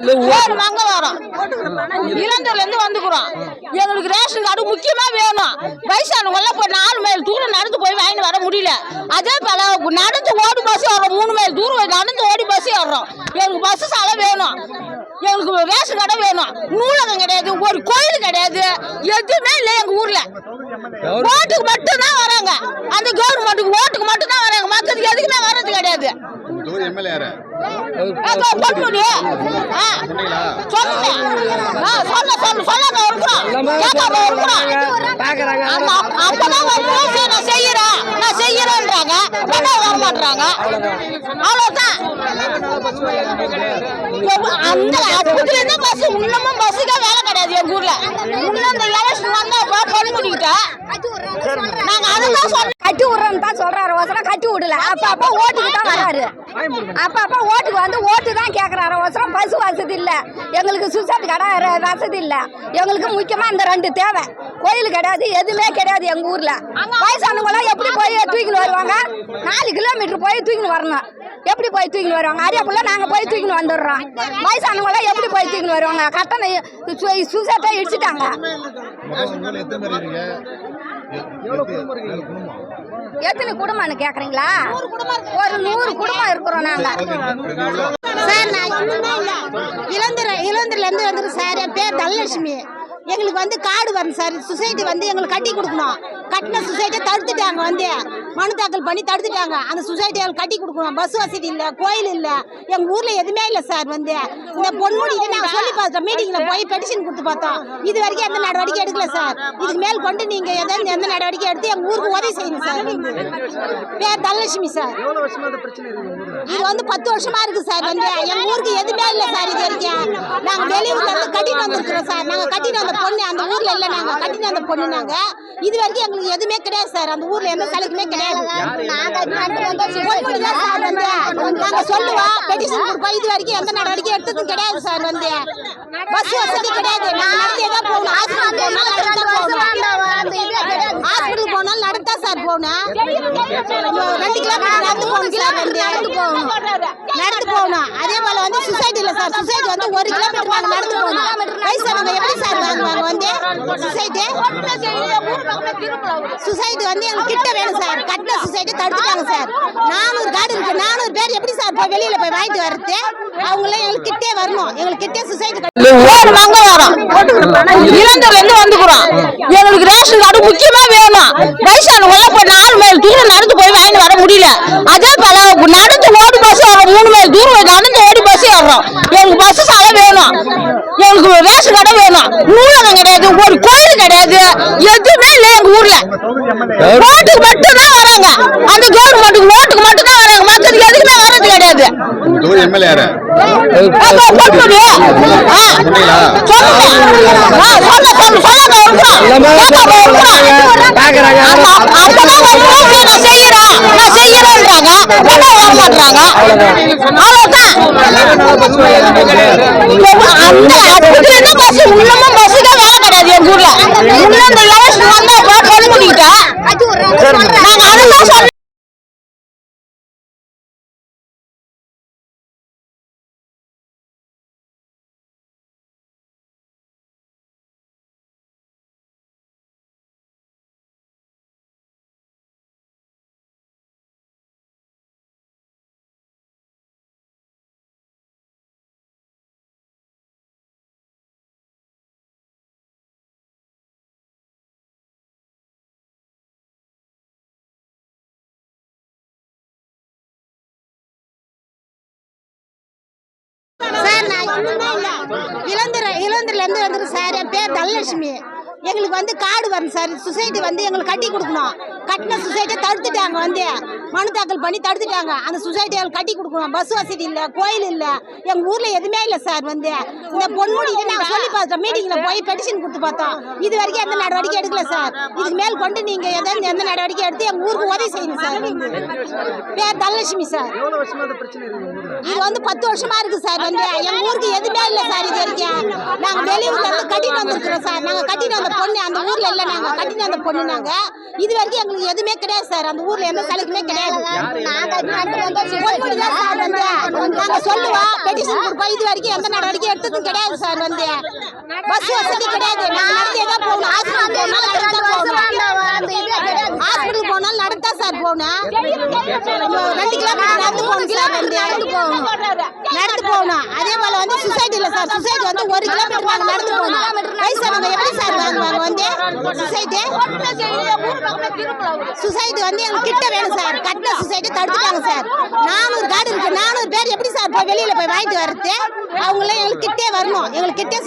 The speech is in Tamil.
ஒரு மங்களாரம் இளந்தூர்ல இருந்து வந்துக்கிறோம். எங்களுக்கு ரேஷன் கார்டு முக்கியமா வேணும். வயசானவங்க எல்லாம் போய் நாலு மைல் தூரம் நடந்து போய் வாங்கிட்டு வர முடியல. அதே போல நடந்து ஓடி பஸ் வர்றோம். மூணு மைல் தூரம் நடந்து ஓடி பஸ் வர்றோம். எங்களுக்கு பஸ் சாலை வேணும். எங்களுக்கு ரேஷன் கடை வேணும். நூலகம் கிடையாது ஒரு கோயில் கிடையாது. எதுவுமே இல்லை எங்க ஊர்ல. ஓட்டுக்கு மட்டும் தான் வராங்க. அந்த கவர்மெண்ட்டுக்கு ஓட்டுக்கு மட்டும் தான் வராங்க. மற்றதுக்கு எதுக்குமே வர்றது நான் செய்யறேன்றாங்க. உடனே வர மாட்றாங்க. அவ்வளவுதான். அந்த அப்பத்துல இருந்து bus, இன்னமும் பஸ்ஸுக்கே வேலை கிடையாது எங்க ஊர்ல. இன்னும் இந்த election வந்தா இப்ப பொன்முடிக்கிட்ட, நாங்க அதுதான். கட்டி விடுறோம்னு தான் சொல்றாரு. ஒசரம் கட்டி விடல. அப்ப அப்ப ஓட்டுக்கு தான் வராரு. அப்ப அப்ப ஓட்டுக்கு வந்து ஓட்டு தான் கேட்கறாரு ஒசரம் பசு வசதி இல்லை. எங்களுக்கு சுசைட் கடை வசதி இல்லை. எங்களுக்கு முக்கியமா இந்த ரெண்டு தேவை. கோயில் கிடையாது எதுவுமே கிடையாது எங்க ஊர்ல. வயசானவங்களாம் எப்படி போய் தூக்கின்னு வருவாங்க? நாலு கிலோமீட்டர் போய் தூக்கின்னு வரணும். எப்படி போய் தூக்கின்னு வருவாங்க? அரியாப்புல நாங்க போய் தூக்கின்னு வந்துடுறோம். வயசானவங்களாம் எப்படி போய் தூக்கின்னு வருவாங்க? கட்டணம் சுசைட்டை இடிச்சிட்டாங்க. எத்தனை குடும்பம்னு கேக்குறீங்களா? ஒரு நூறு குடும்பம் இருக்கிறோம் நாங்க. சார் நான் இன்னுமே இல்ல. இளந்திர இளந்திரில இருந்து வந்துருக்கு சார். என் பேர் தனலட்சுமி. எங்களுக்கு வந்து கார்டு வரணும் சார். சொசைட்டி வந்து எங்களுக்கு கட்டி கொடுக்கணும். கட்டின சொசைட்டியை தடுத்துட்டாங்க வந்து. மனு தாக்கல் பண்ணி தடுத்துட்டாங்க. அந்த சொசைட்டி எங்களுக்கு கட்டி கொடுக்கணும். பஸ் வசதி இல்லை கோயில் இல்லை. எங்கள் ஊரில் எதுவுமே இல்லை சார் வந்து. இந்த பொன்முடியை நாங்கள் சொல்லி பார்த்தோம் மீட்டிங்கில் போய் பெட்டிஷன் கொடுத்து பார்த்தோம். இது வரைக்கும் எந்த நடவடிக்கை எடுக்கல சார் இதுக்கு மேல் கொண்டு நீங்கள் எதாவது எந்த நடவடிக்கை எடுத்து எங்கள் ஊருக்கு உதவி செய்யணும் சார் பேர் தனலட்சுமி சார் இது வந்து பத்து வருஷமா இருக்கு சார் வந்து. எங்க ஊருக்கு எதுவுமே இல்ல சார் இது வரைக்கும். நாங்க வெளியூர்ல இருந்து கட்டிட்டு வந்திருக்கிறோம் சார் நாங்க கட்டிட்டு வந்த பொண்ணு அந்த ஊர்ல இல்ல நாங்க. கட்டிட்டு வந்த பொண்ணு நாங்க. இது வரைக்கும் எங்களுக்கு எதுவுமே கிடையாது சார் அந்த ஊர்ல எந்த சலுக்குமே கிடையாது நாங்க சொல்லுவோம் பெட்டிஷன் கொடுப்போம் இது வரைக்கும் எந்த நடவடிக்கை எடுத்ததும் கிடையாது சார் வந்து பஸ் வசதி கிடையாது நாங்க நடந்தே தான் போகணும் ஹாஸ்பிட்டல் போகணும் நடந்தா போகணும் ஹாஸ்பிட்டல் போனாலும் நடந்தா சார் போகணும் ரெண்டு கிலோமீட்டர் நடந்து போகணும் வந்து நடந்து போகணும் நடந்து போகணும் அதே போல வந்து சொசைட்டி இல்ல சார் சொசைட்டி வந்து ஒரு கிலோமீட்டர் நாங்க நடந்து போகணும் வயசானவங்க எப்படி சார் வாங்குவாங்க வந்து சொசைட்டி சொசைட்டி வந்து எங்களுக்கு கிட்ட வேணும் சார். கட்டின சொசைட்டி தடுத்துட்டாங்க சார். நானூறு கார்டு இருக்கு. நானூறு பேர் எப்படி சார் போய் வெளியில போய் வாங்கிட்டு வர்றது அவங்களாம் எங்களுக்கு கிட்டே வரணும். எங்களுக்கு கிட்டே சொசைட்டி ஒரு மங்களாரம் இளந்தூர்ல இருந்து வந்துக்கிறோம் எங்களுக்கு ரேஷன் கார்டு முக்கியமா வேணும். எல்லாம் போய் நாலு மைல் தூரம் நடந்து போய் வாங்கிட்டு வர முடியல. அதே போல நடந்து ஓடி பஸ் வர்றோம். மூணு மைல் தூரம் நடந்து ஓடி பஸ் வர்றோம். எங்களுக்கு பஸ் சாலை வேணும். எங்களுக்கு ரேஷன் கடை வேணும். நூலகம் கிடையாது. ஒரு கோயில் கிடையாது. எதுவுமே ஊர்ல. ஓட்டுக்கு மட்டும் தான் வராங்க. அந்த கவர்மெண்ட்டுக்கு ஓட்டுக்கு மட்டும் தான் வராங்க. வர்றது கிடையாது. வருவோம், சரி, நான் செய்யறேன், நான் செய்யறேன்றாங்க. உடனே வர மாட்றாங்க. அவ்வளவுதான். அந்த அப்பத்துல இருந்து bus, இன்னமும் பஸ்ஸுக்கே வேலை கிடையாது எங்க ஊர்ல இன்னும் இந்த election வந்தா இப்ப பொன்முடிக்கிட்ட, நாங்க அதுதான் சொன்னோம். சார் நான் இல்ல இருந்து வந்துருக்கு சார் என் பேர் தனலட்சுமி. எங்களுக்கு வந்து கார்டு வரணும் சார் சொசைட்டி வந்து எங்களுக்கு கட்டி கொடுக்கணும். கட்டின சொசைட்டியை தடுத்துட்டாங்க வந்து. மனு தாக்கல் பண்ணி தடுத்துட்டாங்க. அந்த சொசைட்டி எங்களுக்கு கட்டி கொடுக்கணும். பஸ் வசதி இல்லை கோயில் இல்லை. எங்கள் ஊரில் எதுவுமே இல்லை சார் வந்து. இந்த பொன்முடியை நாங்கள் சொல்லி பார்த்தோம் மீட்டிங்கில் போய் பெட்டிஷன் கொடுத்து பார்த்தோம். இது வரைக்கும் எந்த நடவடிக்கை எடுக்கல சார் இதுக்கு மேல் கொண்டு நீங்கள் எதாவது எந்த நடவடிக்கை எடுத்து எங்கள் ஊருக்கு உதவி செய்யணும் சார் பேர் தனலட்சுமி சார் இது வந்து பத்து வருஷமா இருக்கு சார் வந்து. எங்க ஊருக்கு எதுவுமே இல்ல சார் இது வரைக்கும். நாங்க வெளியூர்ல இருந்து கட்டிட்டு வந்திருக்கிறோம் சார் நாங்க கட்டிட்டு வந்த பொண்ணு அந்த ஊர்ல இல்ல நாங்க. கட்டிட்டு வந்த பொண்ணு நாங்க இது வரைக்கும் எங்களுக்கு எதுவுமே கிடையாது சார். அந்த ஊர்ல எந்த சலுகையுமே கிடையாது. நாங்க சொல்லுவோம் பெட்டிஷன் கொடுப்போம். இது வரைக்கும் எந்த நடவடிக்கை எடுத்ததும் கிடையாது சார் வந்து. பஸ் வசதி கிடையாது. நாங்க நடந்தே தான் போகணும்? ஹாஸ்பிட்டல் போனாலும் நடந்து போகணும். ஹாஸ்பிட்டல் போனாலும் நடந்தா சார் போகணும். ரெண்டு கிலோமீட்டர் நடந்து போகணும் கிலோமீட்டர் நடந்து போகணும். நடந்து போகணும். அதே போல வந்து சொசைட்டி இல்லை சார். சொசைட்டி வந்து ஒரு கிலோமீட்டர் நடந்து போகணும். வயசானவங்க எப்படி சொசைட்டி சொசைட்டி வந்து எங்க கிட்ட வேணும் சார். கட்டின சொசைட்டி தடுத்துட்டாங்க சார். நானூறு கார்டு இருக்கு. நானூறு பேர் எப்படி சார் போய் வெளியில போய் வாங்கிட்டு வர்றது? அவங்கள எங்களுக்கு கிட்டே வரணும். எங்களுக்கு கிட்டே